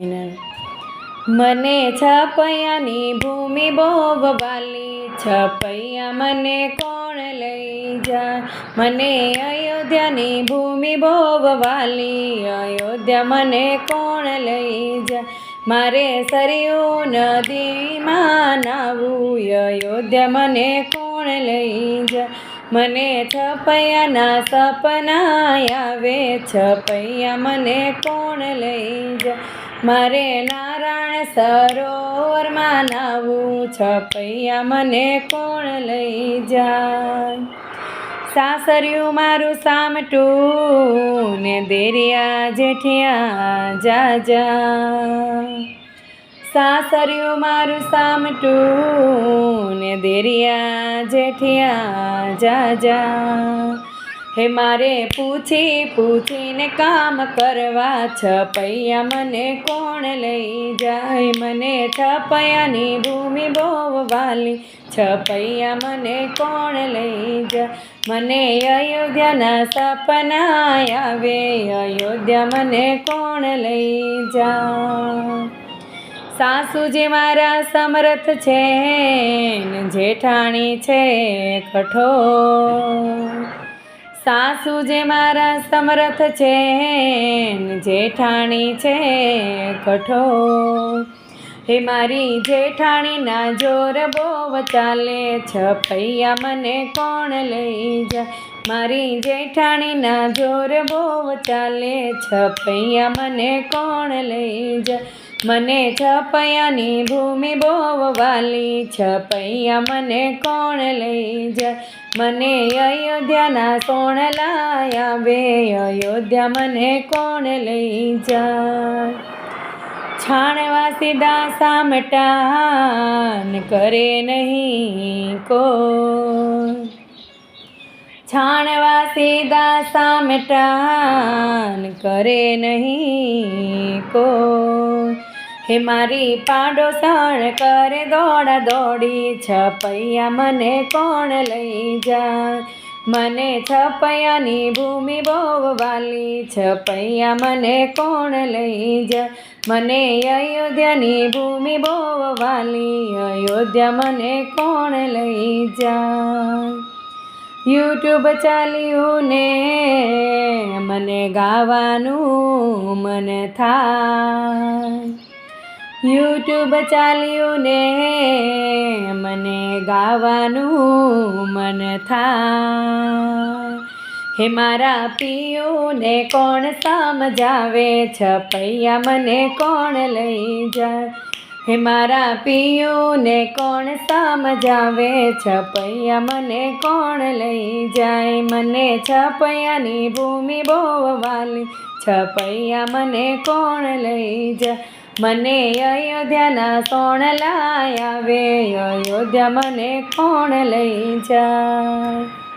મને છપૈયાની ભૂમિ બહુ વાલી છપૈયા મને કોણ લઈ જાય? મને અયોધ્યાની ભૂમિ બહુ વાલી અયોધ્યા મને કોણ લઈ જાય? મારે સરયુ નદીમાં નાવું અયોધ્યા મને કોણ લઈ જાય? મને છપૈયાના સપના આવે, છપૈયા મને કોણ લઈ જાય? મારે નારાયણ સરોવરમાં નાવું છપૈયા મને કોણ લઈ જાય? સાસરિયું મારું સામટું ને દેરિયા જેઠિયા જાજા. સાસરિયું મારું સામટું ને દેરિયા જેઠિયા જા જા હે મારે પૂછી પૂછીને કામ કરવા, છપૈયા મને કોણ લઈ જાય? મને છપૈયાની ભૂમિ બહુ વાલી, છપૈયા મને કોણ લઈ જાય? મને અયોધ્યાના સપના આવે, અયોધ્યા મને કોણ લઈ જાય? સાસુજી મારા સમરથ છે જેઠાણી છે કઠોર. સાસુ જે મારા સમરથ છે જેઠાણી છે કઠોર. હે મારી જેઠાણીના જોર બહુ ચાલે છપૈયા મને કોણ લઈ જાય? મારી જેઠાણીના જોર બહુ ચાલે છપૈયા મને કોણ લઈ જાય? મને છપૈયાની ભૂમિ બોવ વાલી છપૈયા મને કોણ લઈ જાય? મને અયોધ્યાના કોણ લાયા બે અયોધ્યા મને કોણ લઈ જાય? છાણવા સીધા સામટાન કરે નહીં કો છાણવા સીધા સામટાન કરે નહીં કો હે મારી પાડોસણ કરે દોડા દોડી, છપૈયા મને કોણ લઈ જાય? મને છપૈયાની ભૂમિ બહુ વાલી, છપૈયા મને કોણ લઈ જા? મને અયોધ્યાની ભૂમિ બહુ વાલી, અયોધ્યા મને કોણ લઈ જા? યુટ્યુબ ચાલ્યું ને મને ગાવાનું મન થાય. યુટ્યુબ ચાલ્યું ને મને ગાવાનું મન થાય. હે મારા પિયુને કોણ સમજાવે છપૈયા મને કોણ લઈ જાય? હે મારા પિયુને કોણ સમજાવે છપૈયા મને કોણ લઈ જાય? મને છપૈયાની ભૂમિ બહુ વાલી. છપૈયા મને કોણ લઈ જાય? મને અયોધ્યાના સોણલા આવે અયોધ્યા મને કોણ લઈ જાય